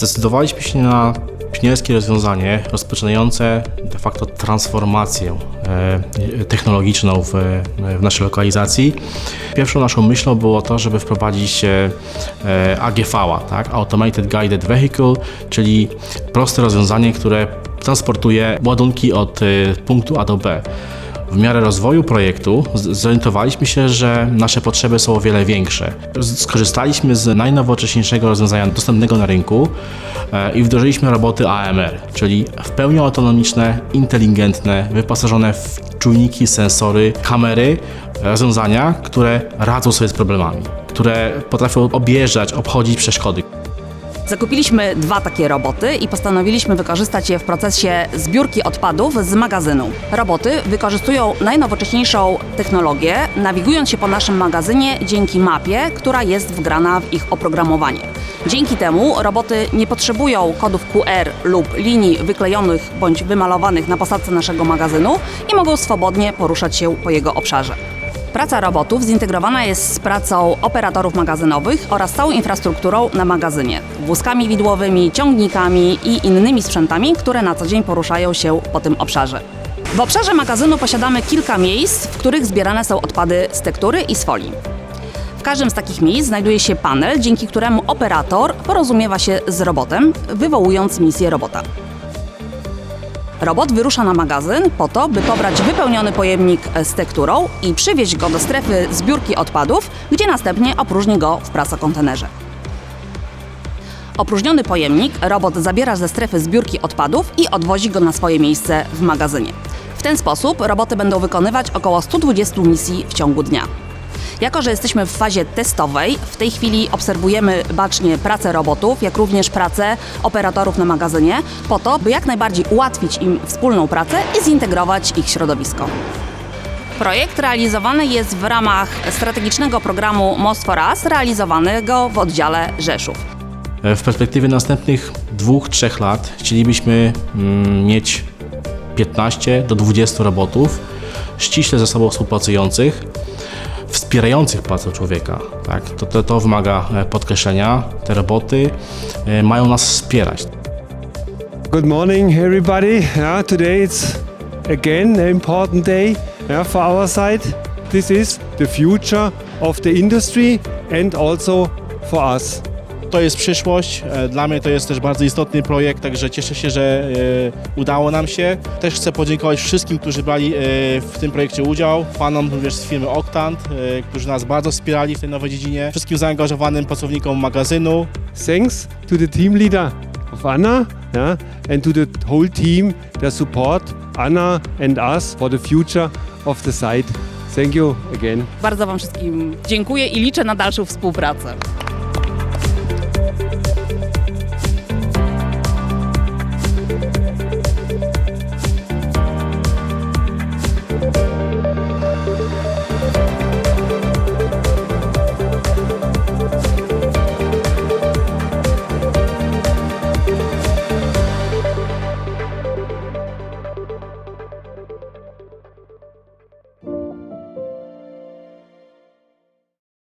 Zdecydowaliśmy się na pionierskie rozwiązanie rozpoczynające de facto transformację e, technologiczną w, w naszej lokalizacji. Pierwszą naszą myślą było to, żeby wprowadzić e, e, AGV-a, tak? Automated Guided Vehicle, czyli proste rozwiązanie, które transportuje ładunki od e, punktu A do B. W miarę rozwoju projektu zorientowaliśmy się, że nasze potrzeby są o wiele większe. Skorzystaliśmy z najnowocześniejszego rozwiązania dostępnego na rynku e, i wdrożyliśmy roboty AMR, czyli w pełni autonomiczne, inteligentne, wyposażone w czujniki, sensory, kamery, rozwiązania, które radzą sobie z problemami, które potrafią objeżdżać, obchodzić przeszkody. Zakupiliśmy dwa takie roboty i postanowiliśmy wykorzystać je w procesie zbiórki odpadów z magazynu. Roboty wykorzystują najnowocześniejszą technologię, nawigując się po naszym magazynie dzięki mapie, która jest wgrana w ich oprogramowanie. Dzięki temu roboty nie potrzebują kodów QR lub linii wyklejonych bądź wymalowanych na posadzce naszego magazynu i mogą swobodnie poruszać się po jego obszarze. Praca robotów zintegrowana jest z pracą operatorów magazynowych oraz całą infrastrukturą na magazynie. Wózkami widłowymi, ciągnikami i innymi sprzętami, które na co dzień poruszają się po tym obszarze. W obszarze magazynu posiadamy kilka miejsc, w których zbierane są odpady z tektury i z folii. W każdym z takich miejsc znajduje się panel, dzięki któremu operator porozumiewa się z robotem, wywołując misję robota. Robot wyrusza na magazyn po to, by pobrać wypełniony pojemnik z tekturą i przywieźć go do strefy zbiórki odpadów, gdzie następnie opróżni go w prasokontenerze. Opróżniony pojemnik robot zabiera ze strefy zbiórki odpadów i odwozi go na swoje miejsce w magazynie. W ten sposób roboty będą wykonywać około 120 misji w ciągu dnia. Jako, że jesteśmy w fazie testowej, w tej chwili obserwujemy bacznie pracę robotów, jak również pracę operatorów na magazynie, po to, by jak najbardziej ułatwić im wspólną pracę i zintegrować ich środowisko. Projekt realizowany jest w ramach strategicznego programu Most for Us, realizowanego w oddziale Rzeszów. E, W perspektywie następnych dwóch, trzech lat chcielibyśmy mm, mieć 15 do 20 robotów ściśle ze sobą współpracujących, wspierających pracę człowieka. Tak? To, to, to wymaga e, podkreślenia. Te roboty e, mają nas wspierać. Good morning, everybody. Yeah, today it's again an important day yeah, for our side. This is the future of the industry and also for us. To jest przyszłość. E, Dla mnie to jest też bardzo istotny projekt, także cieszę się, że e, udało nam się. Też chcę podziękować wszystkim, którzy brali e, w tym projekcie udział. Panom również z firmy Octant, którzy nas bardzo wspierali w tej nowej dziedzinie. Wszystkim zaangażowanym pracownikom magazynu. Thanks to the team leader of Anna yeah, and to the whole team that support Anna and us for the future of the site. Thank you again. Bardzo Wam wszystkim dziękuję i liczę na dalszą współpracę. Yeah.